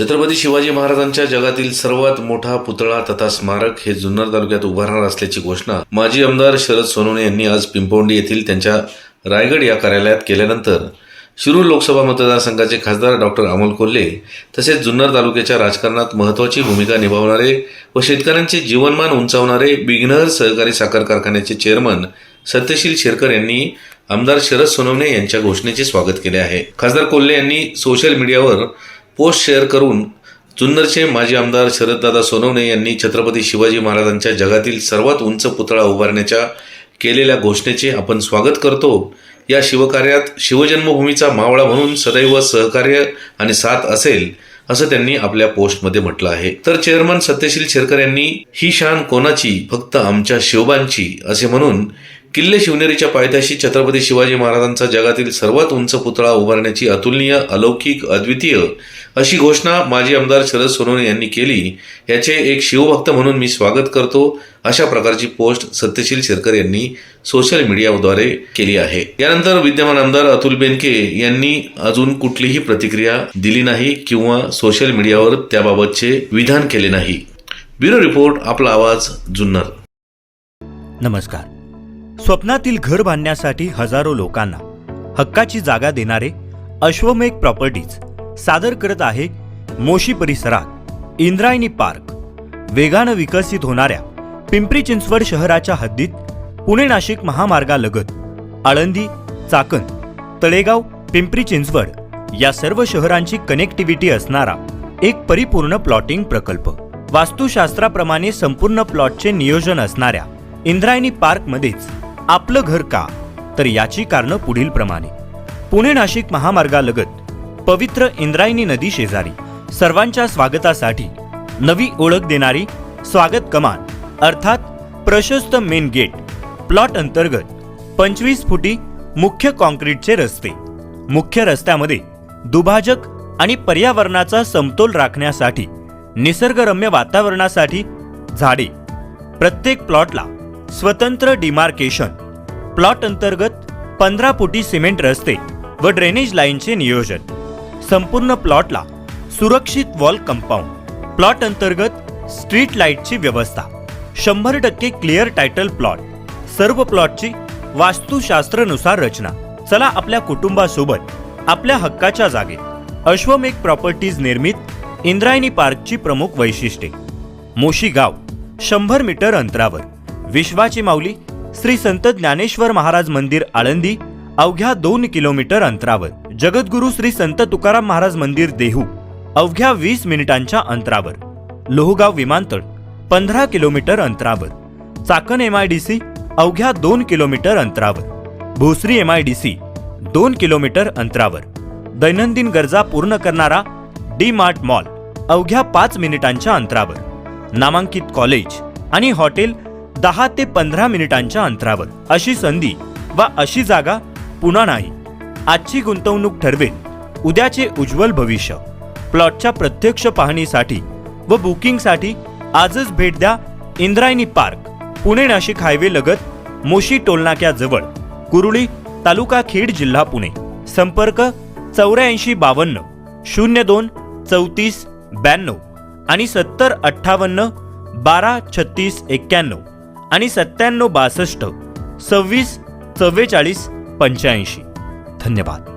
छत्रपती शिवाजी महाराजांच्या जगातील सर्वात मोठा पुतळा तथा स्मारक हे जुन्नर तालुक्यात उभारणार असल्याची घोषणा माजी आमदार शरद सोनवणे यांनी आज पिंपोंडी येथील त्यांच्या रायगड या कार्यालयात केल्यानंतर शिरूर लोकसभा मतदारसंघाचे खासदार डॉक्टर अमोल कोल्हे तसेच जुन्नर तालुक्याच्या राजकारणात महत्वाची भूमिका निभावणारे व शेतकऱ्यांचे जीवनमान उंचावणारे बिघ्नहर सहकारी साखर कारखान्याचे चेअरमन सत्यशील शेरकर यांनी आमदार शरद सोनवणे यांच्या घोषणेचे स्वागत केले आहे. खासदार कोल्हे यांनी सोशल मीडियावर पोस्ट शेअर करून जुन्नरचे माजी आमदार शरददादा सोनवणे यांनी छत्रपती शिवाजी महाराजांच्या जगातील सर्वात उंच पुतळा उभारण्याच्या केलेल्या घोषणेचे आपण स्वागत करतो. या शिवकार्यात शिवजन्मभूमीचा मावळा म्हणून सदैव सहकार्य आणि साथ असेल असं त्यांनी आपल्या पोस्टमध्ये म्हटलं आहे. तर चेअरमन सत्यशील शेरकर यांनी ही शान कोणाची? फक्त आमच्या शिवबांची असे म्हणून किल्ले शिवनेरीच्या पायथ्याशी छत्रपती शिवाजी महाराजांचा जगातील सर्वात उंच पुतळा उभारण्याची अतुलनीय अलौकिक अद्वितीय अशी घोषणा माजी आमदार शरद सोनवणे यांनी केली. याचे एक शिवभक्त म्हणून मी स्वागत करतो. अशा प्रकारची पोस्ट सत्यशील शेरकर यांनी सोशल मीडियाद्वारे केली आहे. यानंतर विद्यमान आमदार अतुल बेनके यांनी अजून कुठलीही प्रतिक्रिया दिली नाही किंवा सोशल मीडियावर त्याबाबतचे विधान केले नाही. ब्युरो रिपोर्ट आपला आवाज जुन्नर. नमस्कार. स्वप्नातील घर बांधण्यासाठी हजारो लोकांना हक्काची जागा देणारे अश्वमेघ प्रॉपर्टीज सादर करत आहे मोशी परिसरात इंद्रायणी पार्क. वेगानं विकसित होणाऱ्या पिंपरी चिंचवड शहराच्या हद्दीत पुणे नाशिक महामार्गालगत आळंदी चाकण तळेगाव पिंपरी चिंचवड या सर्व शहरांची कनेक्टिव्हिटी असणारा एक परिपूर्ण प्लॉटिंग प्रकल्प. वास्तुशास्त्राप्रमाणे संपूर्ण प्लॉटचे नियोजन असणाऱ्या इंद्रायणी पार्कमध्येच आपलं घर का? तर याची कारणं पुढील प्रमाणे पुणे नाशिक महामार्गालगत पवित्र इंद्रायणी नदी शेजारी सर्वांच्या स्वागतासाठी नवी ओळख देणारी स्वागत कमान अर्थात प्रशस्त मेन गेट प्लॉट अंतर्गत पंचवीस फुटी मुख्य कॉन्क्रीटचे रस्ते. मुख्य रस्त्यामध्ये दुभाजक आणि पर्यावरणाचा समतोल राखण्यासाठी निसर्गरम्य वातावरणासाठी झाडे. प्रत्येक प्लॉटला स्वतंत्र डिमार्केशन. प्लॉट अंतर्गत पंधरा फुटी सिमेंट रस्ते व ड्रेनेज लाईनचे नियोजन. संपूर्ण प्लॉटला सुरक्षित वॉल कंपाऊंड. प्लॉट अंतर्गत स्ट्रीट लाईटची व्यवस्था. शंभर टक्के क्लिअर टायटल प्लॉट. सर्व प्लॉटची वास्तुशास्त्रनुसार रचना. चला आपल्या कुटुंबासोबत आपल्या हक्काच्या जागेत अश्वमेघ प्रॉपर्टीज निर्मित इंद्रायणी पार्कची प्रमुख वैशिष्ट्ये. मोशी गाव शंभर मीटर अंतरावर. विश्वाची माऊली श्री संत ज्ञानेश्वर महाराज मंदिर आळंदी अवघ्या दोन किलोमीटर अंतरावर. जगद्गुरु श्री संत तुकाराम महाराज मंदिर देहू अवघ्या वीस मिनिटांच्या अंतरावर. लोहगाव विमानतळ पंधरा किलोमीटर अंतरावर. Chakan M I D C अवघ्या दोन किलोमीटर अंतरावर. Bhosari M I D C दोन किलोमीटर अंतरावर. दैनंदिन गरजा पूर्ण करणारा डी मार्ट मॉल अवघ्या पाच मिनिटांच्या अंतरावर. नामांकित कॉलेज आणि हॉटेल दहा ते पंधरा मिनिटांच्या अंतरावर. अशी संधी वा अशी जागा पुन्हा नाही. आजची गुंतवणूक ठरवेल. उद्याचे उज्ज्वल भविष्य. प्लॉटच्या प्रत्यक्ष पाहणीसाठी व बुकिंगसाठी आजच भेट द्या इंद्रायणी पार्क पुणे नाशिक हायवे लगत मोशी टोलनाक्याजवळ कुरुळी तालुका खेड जिल्हा पुणे. संपर्क चौऱ्याऐंशी बावन्न शून्य दोन चौतीस ब्याण्णव आणि सत्तर अठ्ठावन्न बारा छत्तीस एक्क्याण्णव. आणि सत्त्याण्णव बासष्ट सव्वीस चव्वेचाळीस पंच्याऐंशी. धन्यवाद.